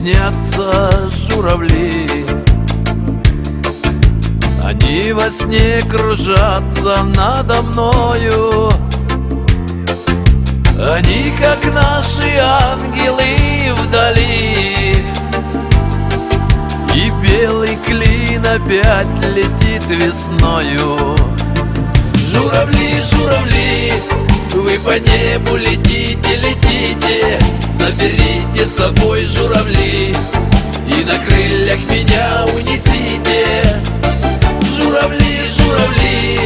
снятся журавли. Они во сне кружатся надо мною. Они, как наши ангелы вдали. И белый клин опять летит весною. Журавли, журавли, вы по небу летите, летите. Заберите собой журавли. И на крыльях меня унесите. Журавли, журавли,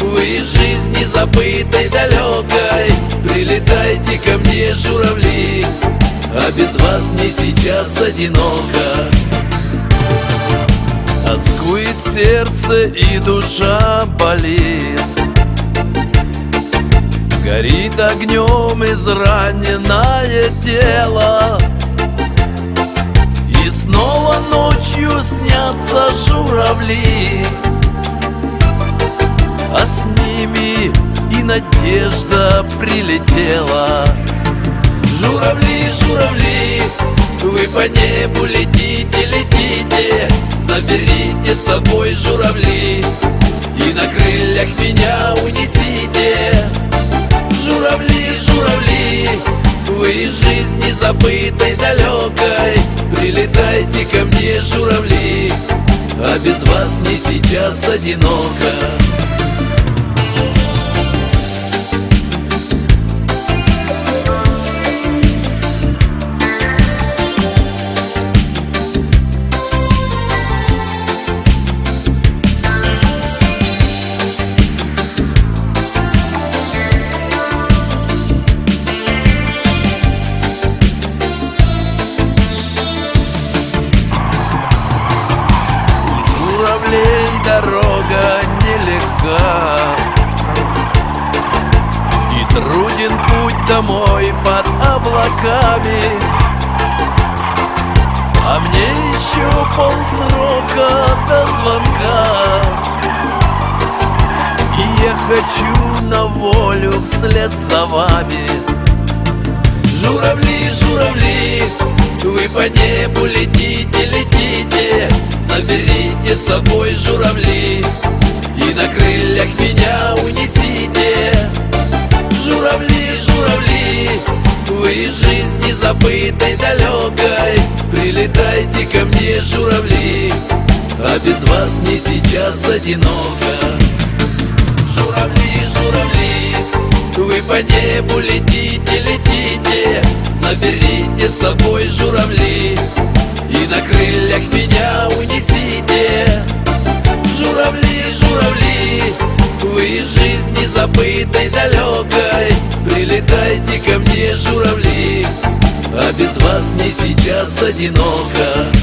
вы из жизни забытой, далекой. Прилетайте ко мне, журавли А без вас мне сейчас одиноко. Тоскует сердце и душа болит. Горит огнем израненное тело С ними и надежда прилетела. Журавли, журавли, вы по небу летите, летите. Заберите с собой журавли И на крыльях меня унесите. Журавли, журавли, вы из жизни забытой, далекой. Прилетайте ко мне, журавли А без вас мне сейчас одиноко дорога нелегка. И труден путь домой под облаками. А мне еще полсрока до звонка. И я хочу на волю вслед за вами. Журавли, журавли, вы по небу летите, летите Заберите с собой журавли И на крыльях меня унесите. Журавли, журавли, вы из жизни забытой, далекой. Прилетайте ко мне, журавли А без вас мне сейчас одиноко. Журавли, журавли, вы по небу летите, летите. Заберите с собой журавли на крыльях меня унесите. Журавли, журавли, вы из жизни забытой, далекой. Прилетайте ко мне, журавли А без вас мне сейчас одиноко